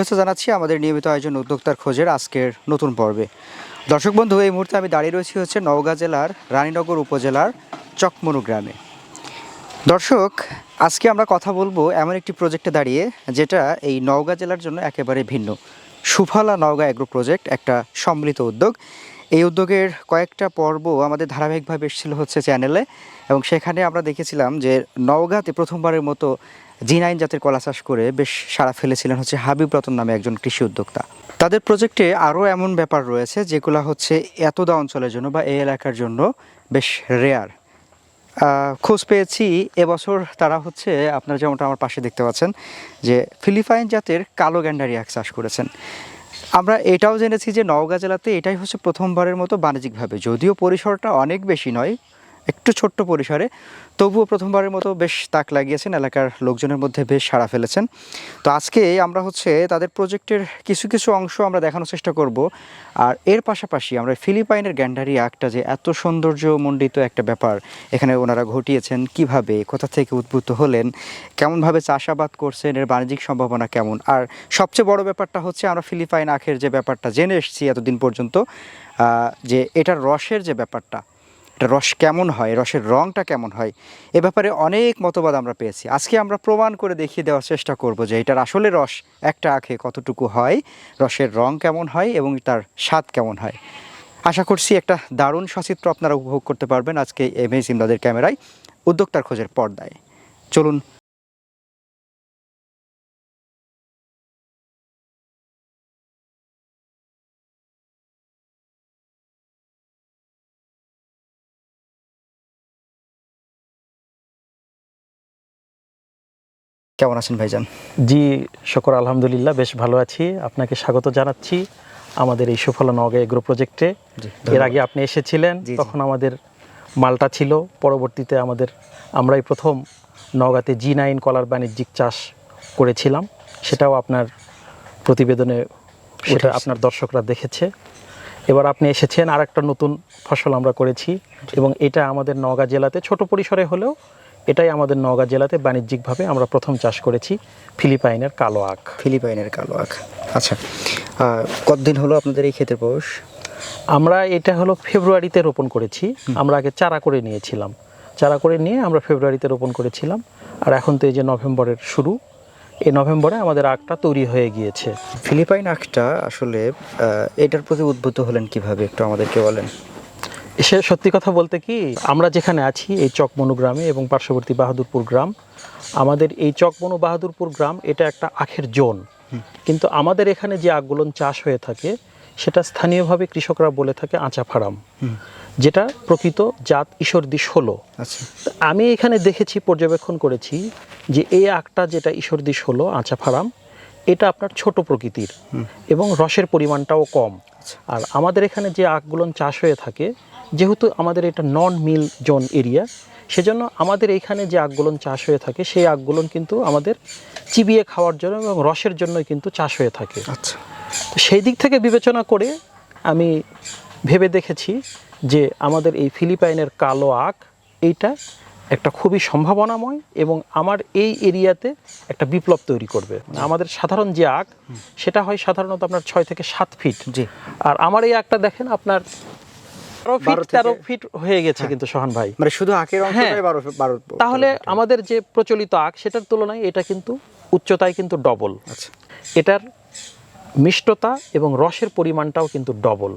শুভেচ্ছা জানাচ্ছি আমাদের নিয়মিত আয়োজন উদ্যোক্তার খোঁজের আজকের নতুন পর্বে। দর্শক বন্ধু, এই মুহূর্তে আমি দাঁড়িয়ে রয়েছি হচ্ছে নওগাঁ জেলার রানীনগর উপজেলার চকমনু গ্রামে। দর্শক, আজকে আমরা কথা বলব এমন একটি প্রজেক্টে দাঁড়িয়ে যেটা এই নওগাঁ জেলার জন্য একেবারে ভিন্ন। সুফলা নওগাঁ অ্যাগ্রো প্রজেক্ট একটা সম্মিলিত উদ্যোগ। এই উদ্যোগের কয়েকটা পর্ব আমাদের ধারাবাহিকভাবে এসেছিল হচ্ছে চ্যানেলে এবং সেখানে আমরা দেখেছিলাম যে নওগাঁতে প্রথমবারের মতো জি নাইন জাতের কলা চাষ করে বেশ সাড়া ফেলেছিলেন হচ্ছে হাবিব রতন নামে একজন কৃষি উদ্যোক্তা। তাদের প্রজেক্টে আরও এমন ব্যাপার রয়েছে যেগুলো হচ্ছে এতদা অঞ্চলের জন্য বা এই এলাকার জন্য বেশ রেয়ার। খোঁজ পেয়েছি, এবছর তারা হচ্ছে আপনারা যেমনটা আমার পাশে দেখতে পাচ্ছেন যে ফিলিপাইন জাতের কালো গ্যান্ডারি এক চাষ করেছেন। আমরা এটাও জেনেছি যে নওগাঁ জেলাতে এটাই হচ্ছে প্রথমবারের মতো বাণিজ্যিকভাবে, যদিও পরিসরটা অনেক বেশি নয় একটু ছোট্ট পরিসরে, তবুও প্রথমবারের মতো বেশ তাক লাগিয়েছেন এলাকার লোকজনের মধ্যে বেশ সাড়া ফেলেছেন। তো আজকে আমরা হচ্ছে তাদের প্রজেক্টের কিছু কিছু অংশ আমরা দেখানোর চেষ্টা করব। আর এর পাশাপাশি আমরা ফিলিপাইনের গ্যান্ডারি আঁকটা যে এত সৌন্দর্যমণ্ডিত একটা ব্যাপার এখানে ওনারা ঘটিয়েছেন, কীভাবে, কোথা থেকে উদ্ভূত হলেন, কেমনভাবে চাষাবাদ করছেন, এর বাণিজ্যিক সম্ভাবনা কেমন? আর সবচেয়ে বড় ব্যাপারটা হচ্ছে আমরা ফিলিপাইন আখের যে ব্যাপারটা জেনে এসেছি এতদিন পর্যন্ত যে এটার রসের যে ব্যাপারটা রস কেমন হয়, রসের রঙটা কেমন হয়, এ ব্যাপারে অনেক মতবাদ আমরা পেয়েছি। আজকে আমরা প্রমাণ করে দেখিয়ে দেওয়ার চেষ্টা করব যে এটার আসলে রস একটা আখে কতটুকু হয়, রসের রং কেমন হয় এবং তার স্বাদ কেমন হয়। আশা করছি একটা দারুণ সচিত্র আপনারা উপভোগ করতে পারবেন আজকে এম এস ইমদাদের ক্যামেরায়, উদ্যোক্তার খোঁজের পর্দায়। চলুন কেমন আছেন ভাইজান? জি শকর আলহামদুলিল্লাহ বেশ ভালো আছি। আপনাকে স্বাগত জানাচ্ছি আমাদের এই সুফলা নওগাঁ এগ্রো প্রজেক্টে। এর আগে আপনি এসেছিলেন। তখন আমাদের মালটা ছিল। পরবর্তীতে আমাদের আমরাই প্রথম নওগাঁতে জি নাইন কলার বাণিজ্যিক চাষ করেছিলাম। সেটাও আপনার প্রতিবেদনে সেটা আপনার দর্শকরা দেখেছে। এবার আপনি এসেছেন আর একটা নতুন ফসল আমরা করেছি এবং এটা আমাদের নওগাঁ জেলাতে ছোট পরিসরে হলেও এটাই আমাদের নওগাঁ জেলাতে বাণিজ্যিকভাবে আমরা প্রথম চাষ করেছি ফিলিপাইনের কালো আখ। ফিলিপাইনের কালো আখ। আচ্ছা কতদিন হলো আপনাদের এই ক্ষেতের বয়স আমরা এটা হলো ফেব্রুয়ারিতে রোপণ করেছি। আমরা আগে চারা করে নিয়েছিলাম। চারা করে নিয়ে আমরা ফেব্রুয়ারিতে রোপণ করেছিলাম। আর এখন তো এই যে নভেম্বরের শুরু এই নভেম্বরে আমাদের আখটা তৈরি হয়ে গিয়েছে। ফিলিপাইন আখটা আসলে এটার প্রতি উদ্বুদ্ধ হলেন কীভাবে? একটু আমাদেরকে বলেন। সে সত্যি কথা বলতে কি আমরা যেখানে আছি এই চকমনু গ্রামে এবং পার্শ্ববর্তী বাহাদুরপুর গ্রাম আমাদের এই চকমনু বাহাদুরপুর গ্রাম এটা একটা আখের জোন। কিন্তু আমাদের এখানে যে আখগুলো চাষ হয়ে থাকে সেটা স্থানীয়ভাবে কৃষকরা বলে থাকে আঁচা ফারাম। যেটা প্রকৃত জাত ঈশ্বরদী ষোলো। আচ্ছা। আমি এখানে দেখেছি পর্যবেক্ষণ করেছি যে এই আখটা যেটা ঈশ্বরদী ষোলো আঁচা ফারাম এটা আপনার ছোট প্রকৃতির এবং রসের পরিমাণটাও কম। আর আমাদের এখানে যে আখগুলো চাষ হয়ে থাকে যেহেতু আমাদের এটা নন মিল জোন এরিয়া সেজন্য আমাদের এইখানে যে আখগুলো চাষ হয়ে থাকে সেই আখগুলো কিন্তু আমাদের চিবিয়ে খাওয়ার জন্য এবং রসের জন্যই কিন্তু চাষ হয়ে থাকে। আচ্ছা। তো সেই দিক থেকে বিবেচনা করে আমি ভেবে দেখেছি যে আমাদের এই ফিলিপাইনের কালো আখ এইটা একটা খুবই সম্ভাবনাময় এবং আমার এই এরিয়াতে একটা বিপ্লব তৈরি করবে। আমাদের সাধারণ যে আখ সেটা হয় সাধারণত আপনার ছয় থেকে সাত ফিট জি। আর আমার এই আখটা দেখেন আপনার তেরো ফিট হয়ে গেছে কিন্তু সোহান ভাই। মানে শুধু আখের হ্যাঁ। তাহলে আমাদের যে প্রচলিত আখ সেটার তুলনায় এটা কিন্তু উচ্চতায় কিন্তু ডবল আচ্ছা। এটার মিষ্টতা এবং রসের পরিমাণটাও কিন্তু ডবল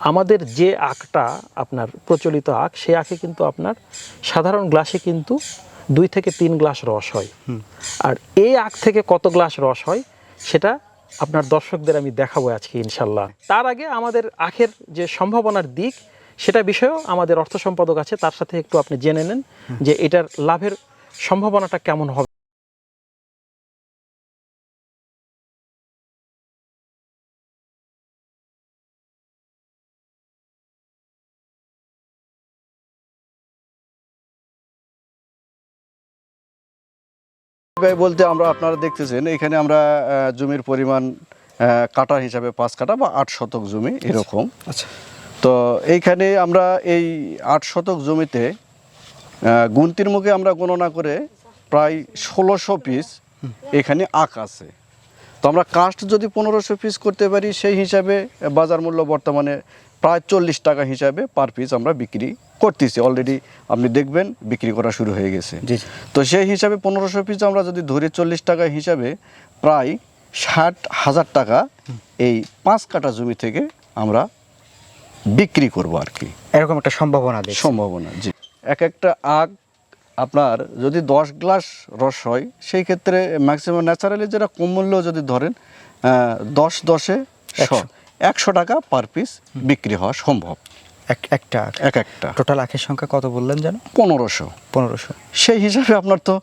আমাদের যে আখটা আপনার প্রচলিত আখ সেই আখে কিন্তু আপনার সাধারণ গ্লাসে কিন্তু দুই থেকে তিন গ্লাস রস হয়। আর এই আখ থেকে কত গ্লাস রস হয় সেটা আপনার দর্শকদের আমি দেখাবো আজকে ইনশাল্লাহ। তার আগে আমাদের আখের যে সম্ভাবনার দিক সেটা বিষয়েও আমাদের অর্থ সম্পাদক আছে তার সাথে একটু আপনি জেনে নেন যে এটার লাভের সম্ভাবনাটা কেমন হবে। বলতে আমরা আপনারা দেখতেছেন এখানে আমরা জমির পরিমাণ আহ, কাটা হিসাবে পাঁচ কাটা বা আট শতক জমি এরকম। আচ্ছা। তো এইখানে আমরা এই আট শতক জমিতে গুনতির মুখে আমরা গণনা করে প্রায় ষোলোশো পিস এখানে আখ আছে। তো আমরা কাস্ট যদি পনেরোশো পিস করতে পারি সেই হিসাবে বাজার মূল্য বর্তমানে প্রায় চল্লিশ টাকা হিসাবে পার পিস আমরা বিক্রি করতেছি। অলরেডি আপনি দেখবেন বিক্রি করা শুরু হয়ে গেছে। তো সেই হিসাবে পনেরোশো পিস আমরা যদি ধরে চল্লিশ টাকা হিসাবে প্রায় ষাট হাজার টাকা এই পাঁচ কাটা জমি থেকে আমরা বিক্রি করব আর কি। এরকম একটা সম্ভাবনা সম্ভাবনা জি। এক একটা আগ আপনার যদি দশ গ্লাস রস হয় সেই ক্ষেত্রে ম্যাক্সিমাম ন্যাচারালি যেটা কম মূল্য যদি ধরেন দশ দশে একশো। একশো টাকা পার পিস বিক্রি হওয়া সম্ভব। এক- একটা এক একটা। টোটাল আখের সংখ্যা কত বললেন যেন? পনেরোশো। পনেরোশো। সেই হিসাবে আপনার তো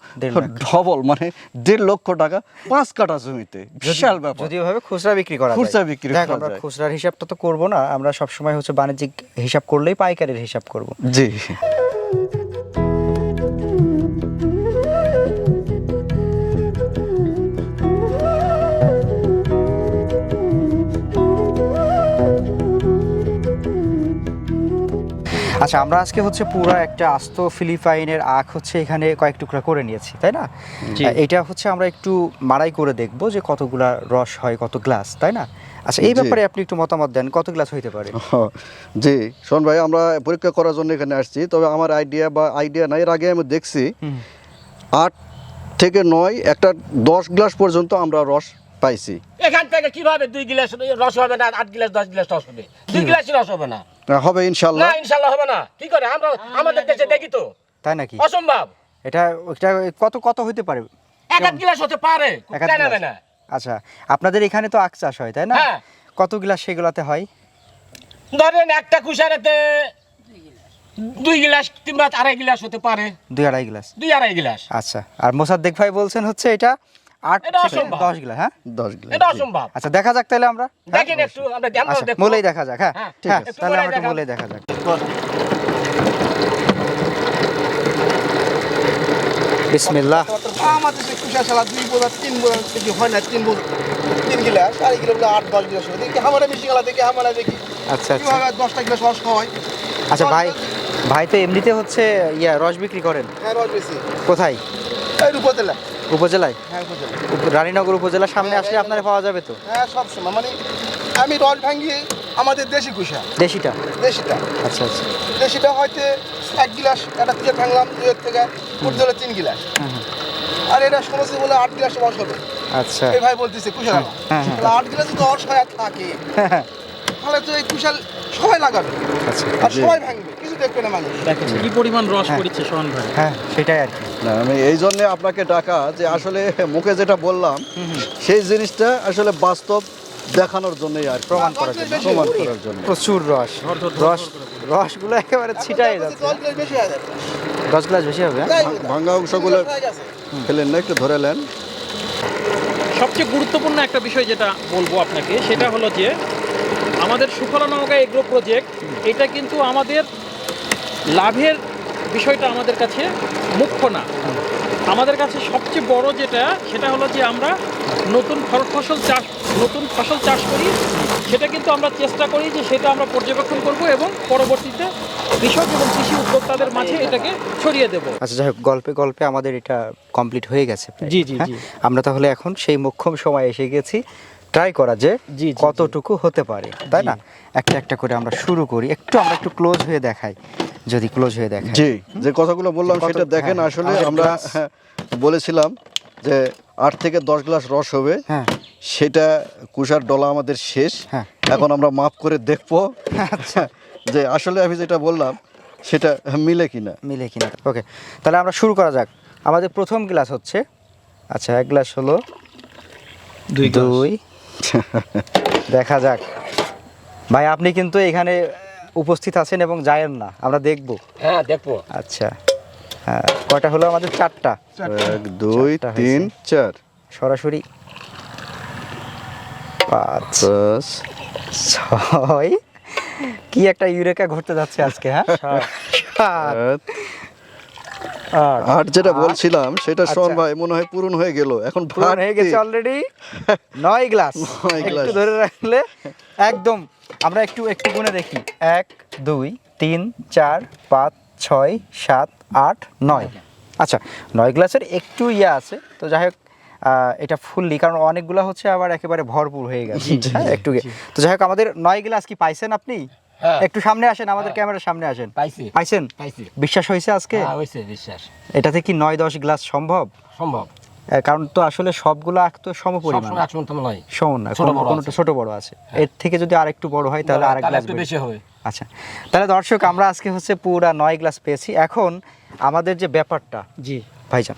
ডবল মানে দেড় লক্ষ টাকা পাঁচ কাটা জমিতে। বিশাল ব্যাপার। যদি ওভাবে খুচরা বিক্রি করা খুচরা বিক্রি আমরা। খুচরার হিসাবটা তো করব না। আমরা সবসময় হচ্ছে বাণিজ্যিক হিসাব করলেই পাইকারের হিসাব করব। জি। আচ্ছা আমরা আজকে হচ্ছে পুরো একটা আস্ত ফিলিপাইনের আখ হচ্ছে এখানে কয়েক টুকরা করে নিয়েছি তাই না? এটা হচ্ছে আমরা একটু মাড়াই করে দেখব যে কতগুলা রস হয় কত গ্লাস তাই না? আচ্ছা এই ব্যাপারে আপনি একটু মতামত দেন কত গ্লাস হইতে পারে? জি। শোন ভাই আমরা পরীক্ষা করার জন্য এখানে আসছি তবে আমার আইডিয়া বা আইডিয়া নাই এর আগে আমি দেখছি আট থেকে নয় একটা দশ গ্লাস পর্যন্ত আমরা রস পাইছি। এখান থেকে কীভাবে দুই গিলাস রস হবে না আট গিলাস দশ গিলাস রস হবে? দুই গিলাসই রস হবে না। হবে ইনশাল্লাহ না ইনশাল্লাহ হবে না। কি করে? আমরা আমাদের দেশে দেখি তো। তাই নাকি? অসম্ভব। এটা এটা কত কত হইতে পারে? এক আধ গিলাস হতে পারে? না। আচ্ছা আপনাদের এখানে তো আখ চাষ হয় তাই না? হ্যাঁ। কত গ্লাস সেগুলাতে হয়? ধরেন একটা কুষারেতে দুই গিলাস কিংবা আড়াই গিলাস হতে পারে। দুই আড়াই গ্লাস। দুই আড়াই গিলাস। আচ্ছা আর মোসাদ্দেক ভাই বলছেন হচ্ছে এটা আট থেকে দশ গ্লাস হ্যাঁ? দশ গ্লাস এটা অসম্ভব। আচ্ছা দেখা যাক তাহলে আমরা? দেখেন একটু আমরা আমরা আচ্ছা দেখব। মূলেই দেখা যাক হ্যাঁ? হ্যাঁ, ঠিক হ্যাঁ আছে। তাহলে আমরা মূলেই দেখা যাক। বিসমিল্লাহ। আমাদের যে কুশা দুই বোঝা তিন হয় না তিন তিন বলে আট দশ দেখি মিশি গেলা দেখি আচ্ছা আচ্ছা। দশটা গিলাস রস হয়? আচ্ছা ভাই ভাই তো এমনিতে হচ্ছে ইয়া রস বিক্রি করেন। হ্যাঁ রস বেশি। কোথায়? উপজেলায়? হ্যাঁ রানীনগর উপজেলার সামনে আসলে আপনারা পাওয়া যাবে তো? হ্যাঁ সব সময়। মানে আমি রস ভাঙিয়ে আমাদের দেশি কুশা দেশিটা? দেশিটা। আচ্ছা আচ্ছা। দেশিটা হয়তো এক গিলাস একটা দিয়ে ভাঙলাম দুয়ের থেকে ওর তিন গিলাস। আর এটা শুনেছি বলে আট গিলাস রস হবে। আচ্ছা। এই ভাই বলতেছে কুশাল হ্যাঁ, হ্যাঁ। আট গিলাস যদি রস হয় আর থাকে তাহলে তো এই কুশাল সবাই লাগাবে। আচ্ছা আর সবাই ভাঙবে কিছু দেখবে না মানুষ। কি পরিমাণ রস পড়ছে সোহান ভাই। হ্যাঁ সেটাই আর কি। না আমি এই জন্য আপনাকে ডাকা যে আসলে মুখে যেটা বললাম সেই জিনিসটা আসলে বাস্তব দেখানোর জন্যই আর প্রমাণ করার জন্য। প্রমাণ করার জন্য প্রচুর রস। রস রসগুলো একেবারে ছিটাই যাচ্ছে। দশ হয়ে গ্লাস বেশি হবে হ্যাঁ? হয়। ভাঙ্গা অংশগুলো হয়ে ফেলেন না একটু ধরে নেন। সবচেয়ে গুরুত্বপূর্ণ একটা বিষয় যেটা বলব আপনাকে সেটা হলো যে আমাদের সুফলা নৌকা এগ্রো প্রজেক্ট এটা কিন্তু আমাদের লাভের বিষয়টা আমাদের কাছে মুখ্য না। আমাদের কাছে সবচেয়ে বড় যেটা সেটা হলো যে আমরা নতুন ফল ফসল চাষ নতুন ফসল চাষ করি। সেটা কিন্তু আমরা চেষ্টা করি যে সেটা আমরা পর্যবেক্ষণ করব এবং পরবর্তীতে কৃষক এবং কৃষি উদ্যোক্তাদের মাঝে এটাকে ছড়িয়ে দেব। আচ্ছা যাই হোক গল্পে গল্পে আমাদের এটা কমপ্লিট হয়ে গেছে জি, জি, হ্যাঁ? জি। আমরা তাহলে এখন সেই মোক্ষম সময় এসে গেছি। ট্রাই করা যে কতটুকু হতে পারে তাই না? একটা একটা করে আমরা শুরু করি। একটু আমরা একটু ক্লোজ হয়ে দেখাই যদি ক্লোজ হয়ে দেখাই। জি যে কথাগুলো বললাম সেটা দেখেন হ্যাঁ, আসলে আমরা হ্যাঁ, বলেছিলাম যে আট থেকে দশ গ্লাস রস হবে। হ্যাঁ। সেটা কুষার ডলা আমাদের শেষ। হ্যাঁ। এখন আমরা মাপ করে দেখব যে আসলে আমি যেটা বললাম সেটা মিলে কিনা। মিলে কিনা। ওকে তাহলে আমরা শুরু করা যাক। আমাদের প্রথম গ্লাস হচ্ছে আচ্ছা এক গ্লাস হলো দুই দুই দেখা যাক। ভাই আপনি কিন্তু এখানে উপস্থিত আছেন এবং যায়েন না। আমরা দেখব। হ্যাঁ দেখব। আচ্ছা। হ্যাঁ কয়টা হলো আমাদের? চারটা। এক দুই তিন চার। সরাসরি। পাঁচ ছয়। কি একটা ইউরেকা ঘটতে যাচ্ছে আজকে হ্যাঁ? সাত, আট আট যেটা বলছিলাম সেটা শোন আচ্ছা। ভাই মনে হয় পূরণ হয়ে গেল। এখন পূরণ হয়ে গেছে অলরেডি নয় গ্লাস একটু। ধরে রাখলে একদম আমরা একটু একটু গুনে দেখি। এক দুই তিন চার পাঁচ ছয় সাত আট নয়। আচ্ছা নয় গ্লাসের একটু ইয়ে আছে তো যাই হোক এটা ফুললি কারণ অনেকগুলো হচ্ছে আবার একেবারে ভরপুর হয়ে গেছে। হ্যাঁ, একটু তো যাই হোক আমাদের নয় গ্লাস কি পাইছেন আপনি। একটু সামনে আসেন আমাদের ক্যামেরার সামনে আসেন। পাইছি। পাইছেন? পাইছি। বিশ্বাস হয়েছে আজকে? হ্যাঁ হয়েছে বিশ্বাস। এটাতে কি নয় দশ গ্লাস সম্ভব? সম্ভব। কারণ তো আসলে সবগুলো আখ তো সম পরিমাণ সবসময় একসময় নয়। সমান না ছোট বড় কোনোটা আছে। ছোট বড় আছে। এর থেকে যদি আরেকটু বড় হয় তাহলে আরেক গ্লাস বেশি। হবে। আচ্ছা তাহলে দর্শক আমরা আজকে হচ্ছে পুরা নয় গ্লাস পেয়েছি। এখন আমাদের যে ব্যাপারটা জি ভাইজান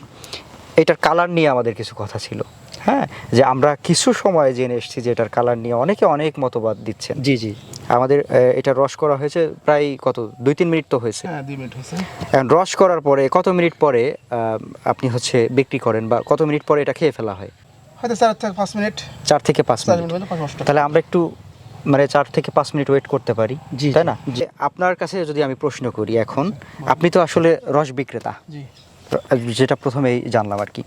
এটার কালার নিয়ে আমাদের কিছু কথা ছিল। হ্যাঁ যে আমরা কিছু সময় জেনে এসেছি যে এটার কালার নিয়ে অনেকে অনেক মতবাদ দিচ্ছেন। জি জি। আমাদের এটা রস করা হয়েছে প্রায় কত দুই তিন মিনিট তো হয়েছে। হ্যাঁ দুই মিনিট হয়েছে। এখন রস করার পরে কত মিনিট পরে আপনি হচ্ছে বিক্রি করেন বা কত মিনিট পরে এটা খেয়ে ফেলা হয়? হয়তো চার থেকে পাঁচ মিনিট। চার থেকে পাঁচ মিনিট। তাহলে আমরা একটু মানে চার থেকে পাঁচ মিনিট ওয়েট করতে পারি জি, তাই না? যে আপনার কাছে যদি আমি প্রশ্ন করি এখন আপনি তো আসলে রস বিক্রেতা। যেটা প্রথমেই জানলাম আর কি।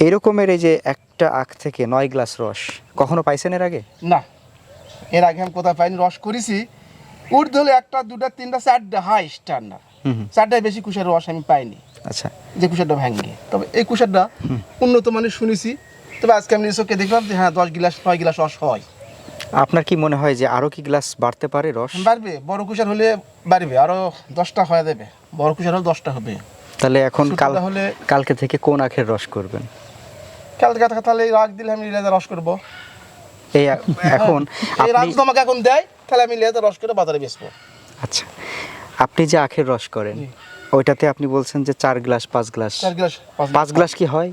এরকমের এই যে একটা আখ থেকে নয় গ্লাস রস কখনো পাইছেন এর আগে? না। এর আগে আমি কোথাও পাইনি রস করেছি। উর্ধ হলে একটা দুটা তিনটা চারটা হাই হুম, চারটায় বেশি কুষার রস আমি পাইনি। আচ্ছা। যে কুষারটা ভাঙ্গে তবে এই কুষারটা উন্নত মানের শুনেছি। তবে আজকে আমি চোখে দেখলাম যে হ্যাঁ দশ গিলাস নয় গিলাস রস হয়। আপনার কি মনে হয় যে আরও কি গ্লাস বাড়তে পারে রস? বাড়বে। বড় কুষার হলে বাড়বে। আরও দশটা হয়ে যাবে। বড় কুষার হলে দশটা হবে। তাহলে এখন কাল হলে কালকে থেকে কোন আখের রস করবেন? কাল থেকে তাহলে রাগ দিলে আমি লেজার রস করব। এই এখন এই রাগ আমাকে এখন দেয় তাহলে আমি লেজার রস করে বাজারে বেচবো। আচ্ছা। আপনি যে আখের রস করেন ওইটাতে আপনি বলছেন যে চার গ্লাস পাঁচ গ্লাস। চার গ্লাস পাঁচ গ্লাস কি হয়?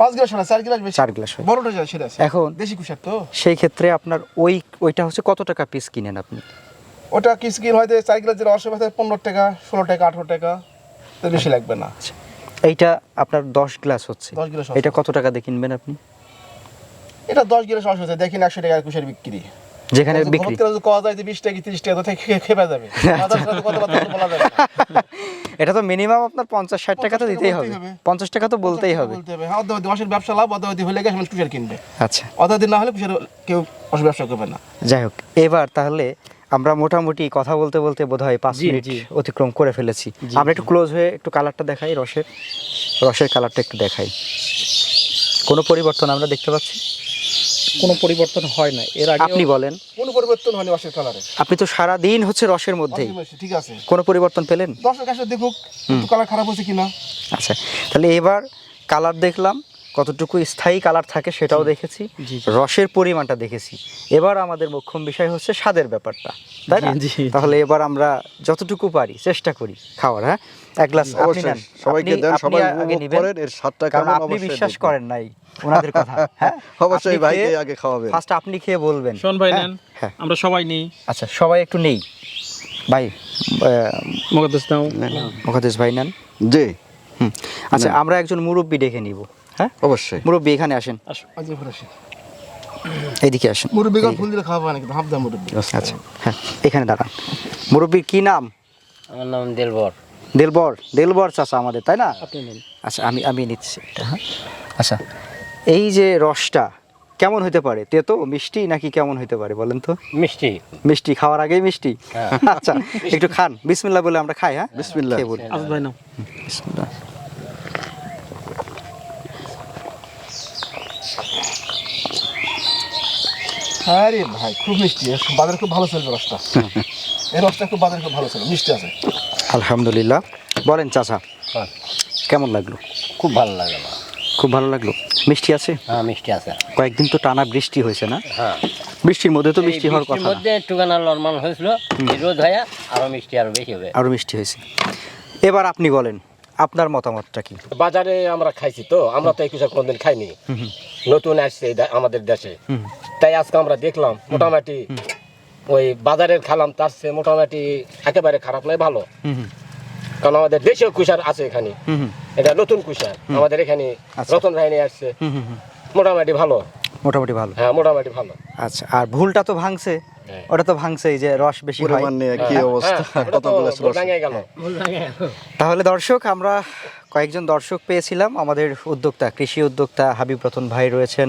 পাঁচ গ্লাস না চার গ্লাস চার গ্লাস হয়। বড়টা যায় সেটা আছে। এখন? দেশি কুষার তো। সেই ক্ষেত্রে আপনার ওই ওইটা হচ্ছে কত টাকা পিস কিনেন আপনি? ওটা কি স্কিন হয়তো চার গ্লাস যে রস হবে পনেরো টাকা ষোলো টাকা আঠারো টাকা বেশি লাগবে না। এইটা আপনার দশ গ্লাস হচ্ছে। 10 গ্লাস হচ্ছে। এটা কত টাকা দিয়ে কিনবেন আপনি? এটা দশ গ্লাস হচ্ছে দেখেন একশো টাকার কুষার বিক্রি। যেখানে বিক্রি। কোয়া যায় যে বিশ টাকা তিরিশ টাকা তো খেপে যাবে। বলা যাবে এটা তো মিনিমাম আপনার পঞ্চাশ ষাট টাকা তো দিতেই হবে। পঞ্চাশ টাকা তো বলতেই হবে। বলতে হবে। হ্যাঁ মাসের ব্যবসা লাভ অর্ধবর্তী হলে গেছে কুষার কিনবে। আচ্ছা। অর্ধদিন না হলে কুষার কেউ ব্যবসা করবে না। যাই হোক এবার তাহলে আমরা মোটামুটি কথা বলতে বলতে বোধ হয় পাঁচ মিনিট অতিক্রম করে ফেলেছি। আমরা একটু ক্লোজ হয়ে একটু কালারটা দেখাই রসের। রসের কালারটা একটু দেখাই। কোনো পরিবর্তন আমরা দেখতে পাচ্ছি? কোনো পরিবর্তন হয় না। এর আগে আপনি বলেন। কোনো পরিবর্তন হয়নি রসের কালারে আপনি তো সারা দিন হচ্ছে রসের মধ্যেই ঠিক আছে। কোনো পরিবর্তন পেলেন? দর্শক আসলে দেখুক একটু কালার খারাপ হচ্ছে কিনা। আচ্ছা তাহলে এবার কালার দেখলাম। কতটুকু স্থায়ী কালার থাকে সেটাও দেখেছি। রসের পরিমাণটা দেখেছি। এবার আমাদের মুখ্য বিষয় হচ্ছে স্বাদের ব্যাপারটা তাই না। তাহলে এবার আমরা যতটুকু পারি চেষ্টা করি খাওয়ার হ্যাঁ? এক গ্লাস আপনি নেন। সবাইকে দেন সবাই উপভোগ করেন এর স্বাদটা কেমন আপনি বিশ্বাস করেন নাই ওনাদের কথা হ্যাঁ? অবশ্যই ভাইকে আগে খাওয়াবেন। ফার্স্ট আপনি খেয়ে বলবেন। শোন ভাই হ্যাঁ? নেন। হ্যাঁ। আমরা সবাই নেই। আচ্ছা সবাই একটু নেই। ভাই মগদাস নাও মুখাদেশ ভাই নেন। জি। আচ্ছা আমরা একজন মুরব্বী ডেকে নিব। হ্যাঁ? অবশ্যই। মুরব্বী এখানে আসেন। এদিকে আসেন। মুরব্বী গান ফুল দিলে খাওয়া না কিন্তু হাফ দাম মুরব্বী। আচ্ছা হ্যাঁ এখানে দাঁড়ান। মুরব্বীর কি নাম? আমার নাম দেলবর। দেলবর দেলবর চাচা আমাদের তাই না? আচ্ছা আমি আমি নিচ্ছি এটা হ্যাঁ? আচ্ছা এই যে রসটা কেমন হতে পারে? তেতো মিষ্টি নাকি কেমন হতে পারে বলেন তো? মিষ্টি। মিষ্টি খাওয়ার আগেই মিষ্টি? আচ্ছা একটু খান। বিসমিল্লাহ বলে আমরা খাই হ্যাঁ? বিসমিল্লাহ। বলি আজ ভাই নাও। বিসমিল্লাহ। আরে ভাই খুব মিষ্টি। বাজারে খুব ভালো চলবে রসটা। এই রসটা খুব বাজারে খুব ভালো চলবে মিষ্টি আছে। আলহামদুলিল্লাহ। বলেন চাচা হ্যাঁ। কেমন লাগল? খুব ভালো লাগে না খুব ভালো লাগল? মিষ্টি আছে? হ্যাঁ মিষ্টি আছে। কয়েকদিন তো টানা বৃষ্টি হয়েছে না? হ্যাঁ। বৃষ্টির মধ্যে তো বৃষ্টি হওয়ার কথা। মধ্যে একটুখানি নর্মাল হয়েছিল। রোদ হয়ে আরও মিষ্টি আরও বেশি হবে। আরও মিষ্টি হয়েছে। এবার আপনি বলেন আপনার মতামতটা কি? বাজারে আমরা খাইছি তো আমরা তো এই কুষার কোনদিন খাইনি। নতুন আসছে আমাদের দেশে। তাই আজকে আমরা দেখলাম মোটামুটি ওই বাজারের খালাম তার চেয়ে মোটামুটি একেবারে খারাপ নয় ভালো। কারণ আমাদের দেশীয় কুষার আছে এখানে। এটা নতুন কুষার। আমাদের এখানে আচ্ছা। রতন রাহিনী আসছে। মোটামুটি ভালো। মোটামুটি ভালো। হ্যাঁ মোটামুটি ভালো। আচ্ছা আর ভুলটা তো ভাঙছে। ওটা তো ভাঙছে এই যে রস বেশি হয়। কি হ্যাঁ, অবস্থা? হ্যাঁ, কতগুলো তাহলে দর্শক আমরা কয়েকজন দর্শক পেয়েছিলাম। আমাদের উদ্যোক্তা কৃষি উদ্যোক্তা হাবিব রতন ভাই রয়েছেন।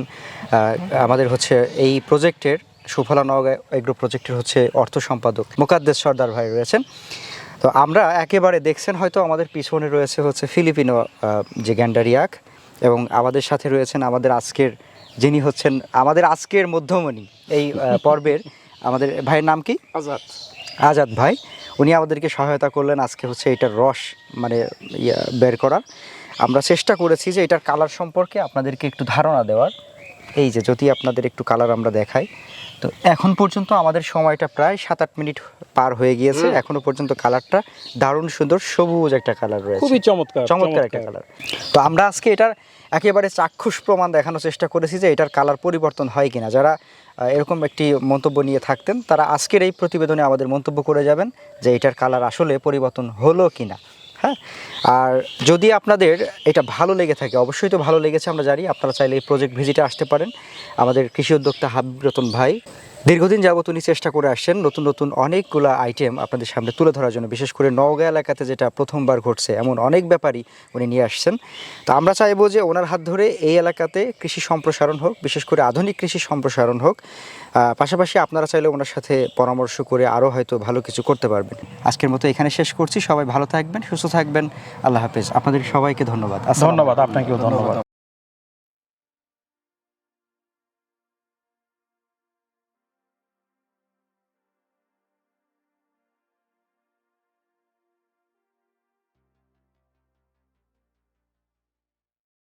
আমাদের হচ্ছে এই প্রজেক্টের সুফলা নওগাঁ এগ্রো প্রজেক্টের হচ্ছে অর্থ সম্পাদক মোকাদ্দেস সর্দার ভাই রয়েছেন। তো আমরা একেবারে দেখছেন হয়তো আমাদের পিছনে রয়েছে হচ্ছে ফিলিপিনো যে গ্যান্ডারিয়াক এবং আমাদের সাথে রয়েছেন আমাদের আজকের যিনি হচ্ছেন আমাদের আজকের মধ্যমণি। এই পর্বের আমাদের ভাইয়ের নাম কি? আজাদ। আজাদ ভাই। উনি আমাদেরকে সহায়তা করলেন আজকে হচ্ছে এটার রস মানে ইয়া, বের করার। আমরা চেষ্টা করেছি যে এটার কালার সম্পর্কে আপনাদেরকে একটু ধারণা দেওয়ার। এই যে যদি আপনাদের একটু কালার আমরা দেখাই তো এখন পর্যন্ত আমাদের সময়টা প্রায় সাত আট মিনিট পার হয়ে গিয়েছে। এখনও পর্যন্ত কালারটা দারুণ সুন্দর সবুজ একটা কালার রয়েছে। খুবই চমৎকার চমৎকার একটা কালার তো আমরা আজকে এটার একেবারে চাক্ষুষ প্রমাণ দেখানোর চেষ্টা করেছি যে এটার কালার পরিবর্তন হয় কিনা। যারা এরকম একটি মন্তব্য নিয়ে থাকতেন তারা আজকের এই প্রতিবেদনে আমাদের মন্তব্য করে যাবেন যে এটার কালার আসলে পরিবর্তন হলো কিনা। হ্যাঁ? আর যদি আপনাদের এটা ভালো লেগে থাকে, অবশ্যই তো ভালো লেগেছে, আমরা জানি। আপনারা চাইলে এই প্রজেক্ট ভিজিটে আসতে পারেন। আমাদের কৃষি উদ্যোক্তা হাবিব রতন ভাই দীর্ঘদিন যাবত উনি চেষ্টা করে আসছেন নতুন নতুন অনেকগুলো আইটেম আপনাদের সামনে তুলে ধরার জন্য, বিশেষ করে নওগাঁ এলাকাতে যেটা প্রথমবার ঘটছে, এমন অনেক ব্যাপারই উনি নিয়ে আসছেন। তো আমরা চাইব যে ওনার হাত ধরে এই এলাকাতে কৃষি সম্প্রসারণ হোক, বিশেষ করে আধুনিক কৃষি সম্প্রসারণ হোক। পাশাপাশি আপনারা চাইলে ওনার সাথে পরামর্শ করে আরও হয়তো ভালো কিছু করতে পারবেন। আজকের মতো এখানে শেষ করছি। সবাই ভালো থাকবেন, সুস্থ থাকবেন। আল্লাহ হাফেজ। আপনাদের সবাইকে ধন্যবাদ। ধন্যবাদ, আপনাকেও ধন্যবাদ।